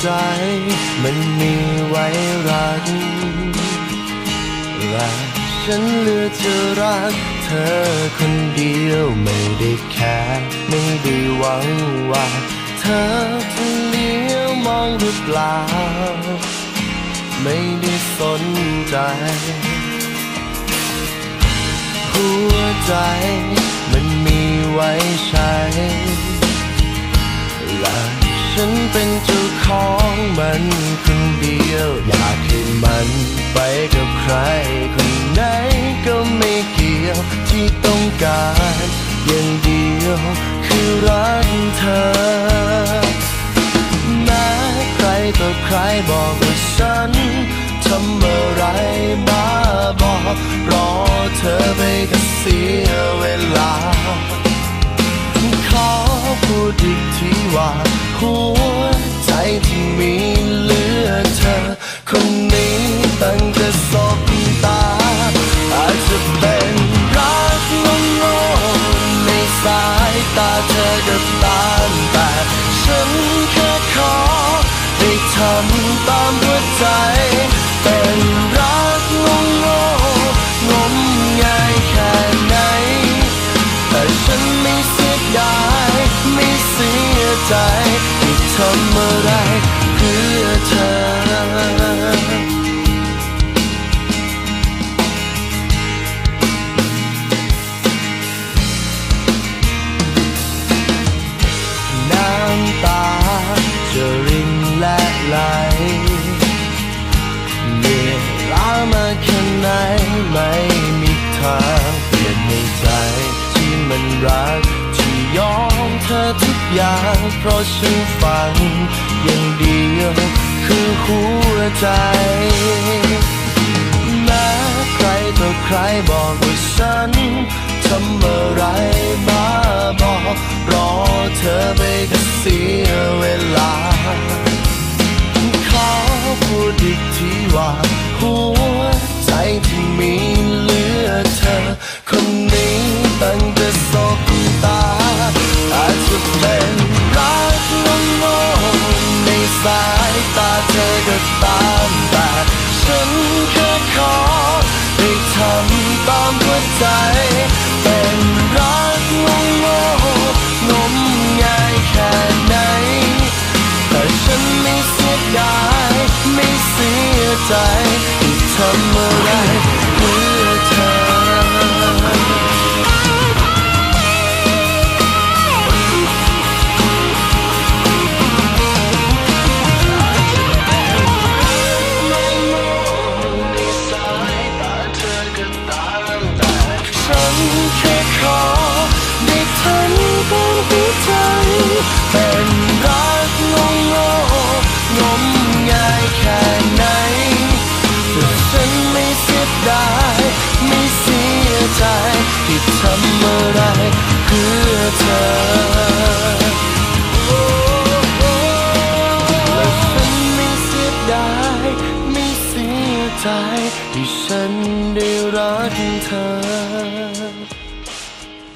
ใจ มันมีไว้รัก และฉันเลือกจะรัก เธอคนเดียวไม่ได้แค่ไม่ได้หวังว่า เธอจะเลี้ยวมองหรือเปล่า ไม่ได้สนใจ หัวใจมันมีไว้ใช้ ของมันคนเดียว อยากให้มันไปกับใคร คนไหนก็ไม่เกี่ยวที่ต้องการอย่างเดียวคือรักเธอแม้ใครต่อใครบอกว่าฉันทำอะไรบ้าบอรอเธอไปก็เสียเวลา ขอพูดอีกทีว่าหัว ที่มีเหลือเธอ คนนี้ตั้งแต่สบตา อาจจะเป็นรักงงๆในสายตาเธอกับตามแต่ฉันแค่ขอได้ทำตามหัวใจ เป็นรักงงๆงมงายแค่ไหน แต่ฉันไม่เสียดายไม่เสียใจ ทำอะไรเพื่อเธอ น้ำตาจะรินและไหลเหนื่อยล้ามาแค่ไหนไม่มีทางเปลี่ยนในใจที่มันรัก เธอทุกอย่าง เพราะฉันฟังอย่างเดียว คือหัวใจแม้ใครต่อใครบอกว่าฉันทำอะไรบ้าบอรอเธอไปก็เสียเวลา ขอพูดอีกทีว่าหัวใจที่มี ใจทำอะไร ใจที่ฉันได้รักเธอ